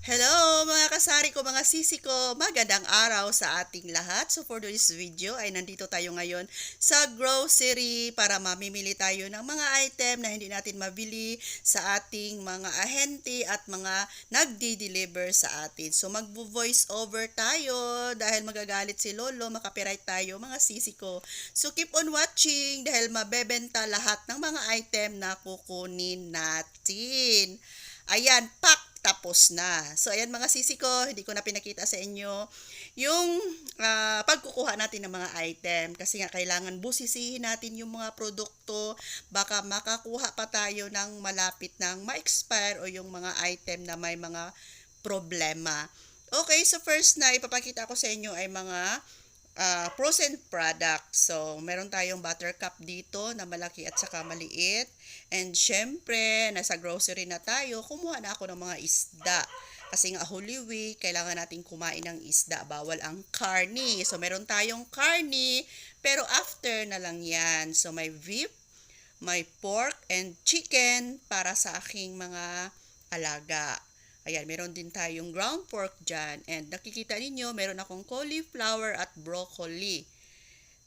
Hello mga kasari ko, mga sisi ko, magandang araw sa ating lahat. So for this video ay nandito tayo ngayon sa grocery para mamimili tayo ng mga item na hindi natin mabili sa ating mga ahente at mga nagdi-deliver sa atin. So magvo-voice over tayo dahil magagalit si Lolo, makapiright tayo mga sisi ko. So keep on watching dahil mabebenta lahat ng mga item na kukunin natin. Ayan, pack tapos na. So, ayan mga sisi ko, hindi ko na pinakita sa inyo yung ah, pagkukuha natin ng mga item. Kasi nga, kailangan busisihin natin yung mga produkto. Baka makakuha pa tayo ng malapit ng ma-expire o yung mga item na may mga problema. Okay, so first na ipapakita ko sa inyo ay mga uh, frozen product. So, meron tayong buttercup dito na malaki at saka maliit. And syempre, nasa grocery na tayo, kumuha na ako ng mga isda. Kasi nga Holy Week, kailangan nating kumain ng isda. Bawal ang carne. So, meron tayong carne, pero after na lang yan. So, may beef, may pork, and chicken para sa aking mga alaga. Ayan, meron din tayong ground pork dyan. And nakikita ninyo, meron akong cauliflower at broccoli.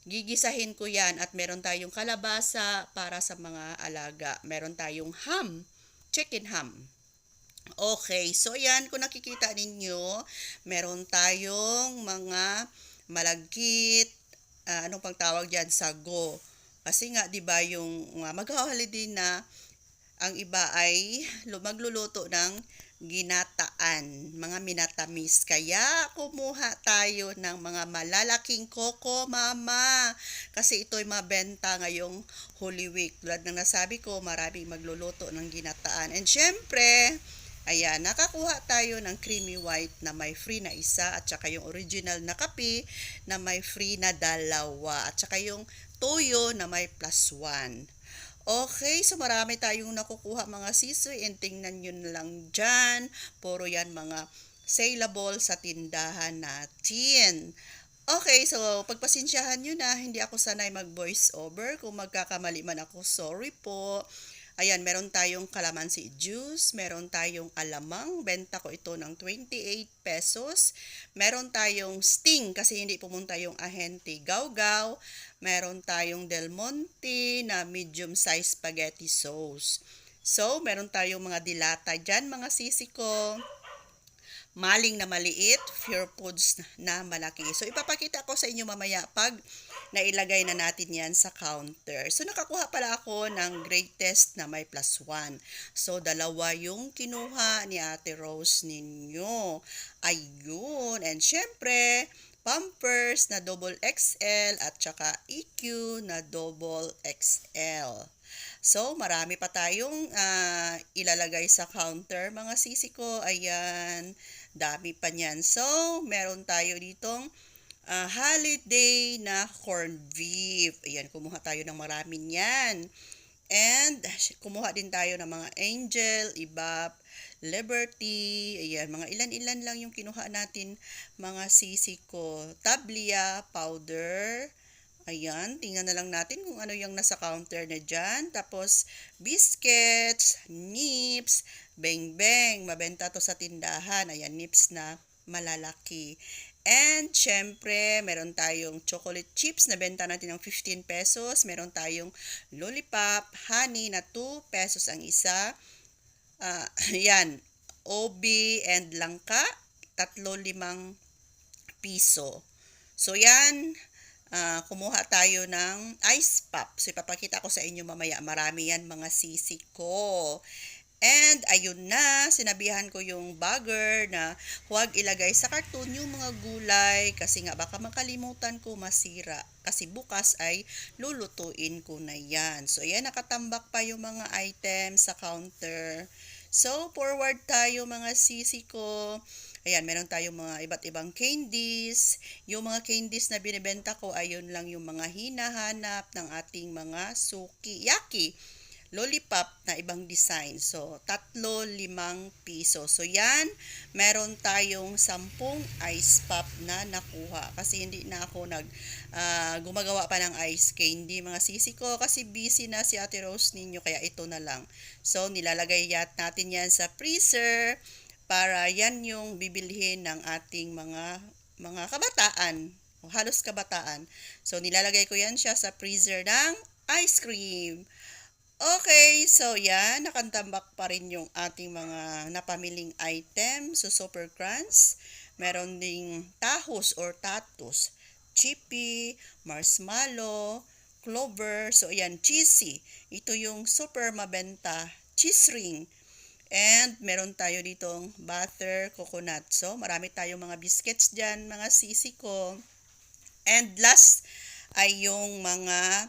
Gigisahin ko yan at meron tayong kalabasa para sa mga alaga. Meron tayong ham, chicken ham. Okay, so yan, kung nakikita ninyo, meron tayong mga malagkit, ah, anong pang tawag dyan, sago. Kasi nga, di ba, yung uh, mag-holiday na, ang iba ay lu- magluluto ng ginataan, mga minatamis. Kaya kumuha tayo ng mga malalaking koko, mama. Kasi ito'y mabenta ngayong Holy Week. Tulad ng nasabi ko, maraming magluluto ng ginataan. And syempre, Ayan, nakakuha tayo ng creamy white na may free na isa at saka yung original na kape na may free na dalawa at saka yung toyo na may plus one. Okay, so marami tayong nakukuha mga sisoy and tingnan nyo lang dyan. Puro yan mga saleable sa tindahan natin. Okay, so pagpasensyahan nyo na, hindi ako sanay mag voice over. Kung magkakamali man ako, sorry po. Ayan, meron tayong calamansi juice, meron tayong alamang, benta ko ito ng 28 pesos. Meron tayong sting kasi hindi pumunta yung ahente gawgaw. Meron tayong Del Monte na medium size spaghetti sauce. So, meron tayong mga dilata dyan, mga sisi ko maling na maliit, pure foods na malaki. So, ipapakita ko sa inyo mamaya pag nailagay na natin yan sa counter. So, nakakuha pala ako ng greatest na may plus one. So, dalawa yung kinuha ni Ate Rose ninyo. Ayun. And syempre, Pampers na double XL at saka EQ na double XL. So, marami pa tayong uh, ilalagay sa counter. Mga sisi ko, ayan, dami pa niyan. So, meron tayo ditong uh, holiday na corned beef. Ayan, kumuha tayo ng marami niyan. And, kumuha din tayo ng mga angel, ibap, Liberty, ayan, mga ilan-ilan lang yung kinuha natin, mga sisi ko. Tablia, powder, ayan, tingnan na lang natin kung ano yung nasa counter na dyan. Tapos, biscuits, nips, beng-beng, mabenta to sa tindahan, ayan, nips na malalaki. And, syempre, meron tayong chocolate chips na benta natin ng 15 pesos. Meron tayong lollipop, honey na 2 pesos ang isa uh, yan, OB and langka, tatlo limang piso. So yan, uh, kumuha tayo ng ice pop. So ipapakita ko sa inyo mamaya, marami yan mga sisi ko. And ayun na, sinabihan ko yung bagger na huwag ilagay sa karton yung mga gulay kasi nga baka makalimutan ko masira. Kasi bukas ay lulutuin ko na yan. So ayan, nakatambak pa yung mga items sa counter. So forward tayo mga sisi ko. Ayan, meron tayong mga iba't ibang candies. Yung mga candies na binibenta ko, ayun lang yung mga hinahanap ng ating mga suki. Yaki lollipop na ibang design. So, tatlo, limang piso. So, yan, meron tayong sampung ice pop na nakuha. Kasi hindi na ako nag, uh, gumagawa pa ng ice candy, mga sisi ko. Kasi busy na si Ate Rose ninyo, kaya ito na lang. So, nilalagay yat natin yan sa freezer para yan yung bibilhin ng ating mga mga kabataan, o halos kabataan. So nilalagay ko yan siya sa freezer ng ice cream. Okay, so yan, nakantambak pa rin yung ating mga napamiling item. So super crunch, meron ding tahos or tatus, chippy, marshmallow, clover. So ayan, cheesy. Ito yung super mabenta cheese ring. And meron tayo ditong butter coconut. So marami tayong mga biscuits dyan, mga sisi. And last ay yung mga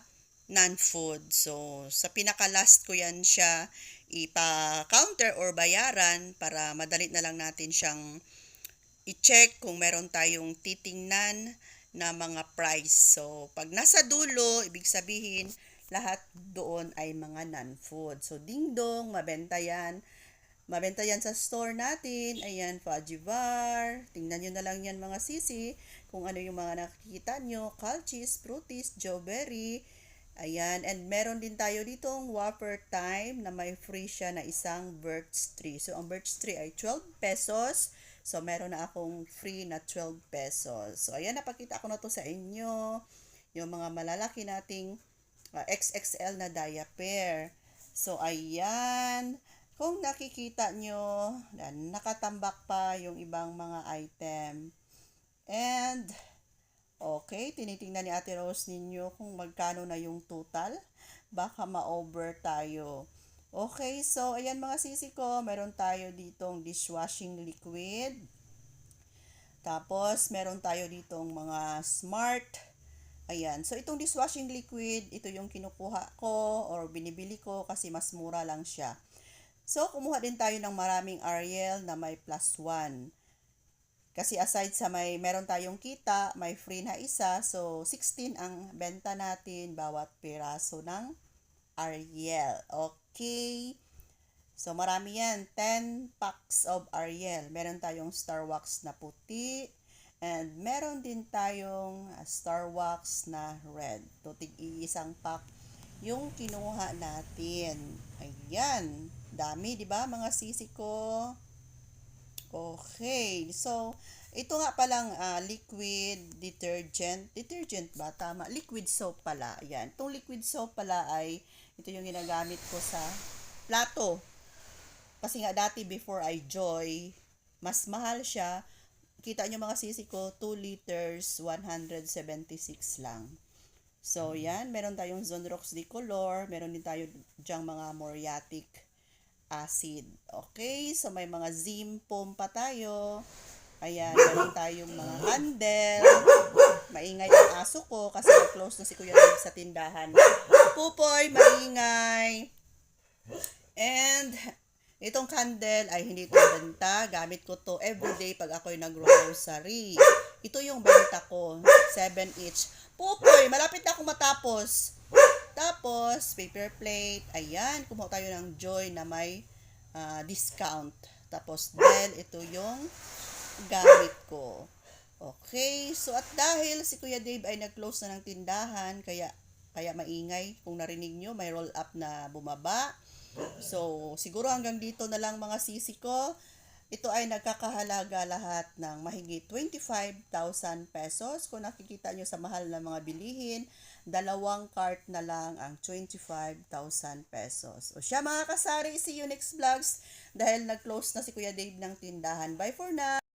non-food. So, sa pinaka-last ko yan siya ipa-counter or bayaran para madali na lang natin siyang i-check kung meron tayong titingnan na mga price. So, pag nasa dulo, ibig sabihin, lahat doon ay mga non-food. So, ding-dong, mabenta yan. Mabenta yan sa store natin. Ayan, Fajivar. Tingnan nyo na lang yan mga sisi. Kung ano yung mga nakikita nyo. Calchis, Fruities, Jawberry. Ayan, and meron din tayo ditong Whopper Time na may free siya na isang birch tree. So, ang birch tree ay 12 pesos. So, meron na akong free na 12 pesos. So, ayan, napakita ko na to sa inyo. Yung mga malalaki nating uh, XXL na diaper. So, ayan. Kung nakikita nyo, nakatambak pa yung ibang mga item. And, Okay, tinitingnan ni Ate Rose ninyo kung magkano na yung total. Baka ma-over tayo. Okay, so ayan mga sisi ko, meron tayo ditong dishwashing liquid. Tapos, meron tayo ditong mga smart. Ayan, so itong dishwashing liquid, ito yung kinukuha ko or binibili ko kasi mas mura lang siya. So, kumuha din tayo ng maraming Ariel na may plus 1. Kasi aside sa may meron tayong kita, may free na isa. So, 16 ang benta natin bawat piraso ng Ariel. Okay? So, marami yan. 10 packs of Ariel. Meron tayong Star Wax na puti. And meron din tayong Star Wax na red. Tutig isang pack yung kinuha natin. Ayan. Dami, di ba mga sisi ko? Okay. So, ito nga palang uh, liquid detergent. Detergent ba? Tama. Liquid soap pala. Ayan. Itong liquid soap pala ay ito yung ginagamit ko sa plato. Kasi nga dati before I joy, mas mahal siya. Kita nyo mga sisi ko, 2 liters, 176 lang. So, yan. Meron tayong Zonrox Decolor. Meron din tayo dyang mga moriatic acid. Okay, so may mga Zim foam pa tayo. Ayan, meron tayong mga candle. Maingay ang aso ko kasi close na si Kuya Dave sa tindahan. Pupoy, maingay. And, itong candle ay hindi ko benta. Gamit ko to everyday pag ako'y nag-grocery. Ito yung benta ko. 7 each. Pupoy, malapit na akong matapos. Tapos, paper plate. Ayan, kumuha tayo ng Joy na may uh, discount. Tapos, Dell, ito yung gamit ko. Okay, so at dahil si Kuya Dave ay nag-close na ng tindahan, kaya kaya maingay kung narinig nyo, may roll up na bumaba. So, siguro hanggang dito na lang mga sisi ko. Ito ay nagkakahalaga lahat ng mahigit 25,000 pesos. Kung nakikita nyo sa mahal na mga bilihin, dalawang cart na lang ang 25,000 pesos. O siya mga kasari, see you next vlogs dahil nag-close na si Kuya Dave ng tindahan. Bye for now!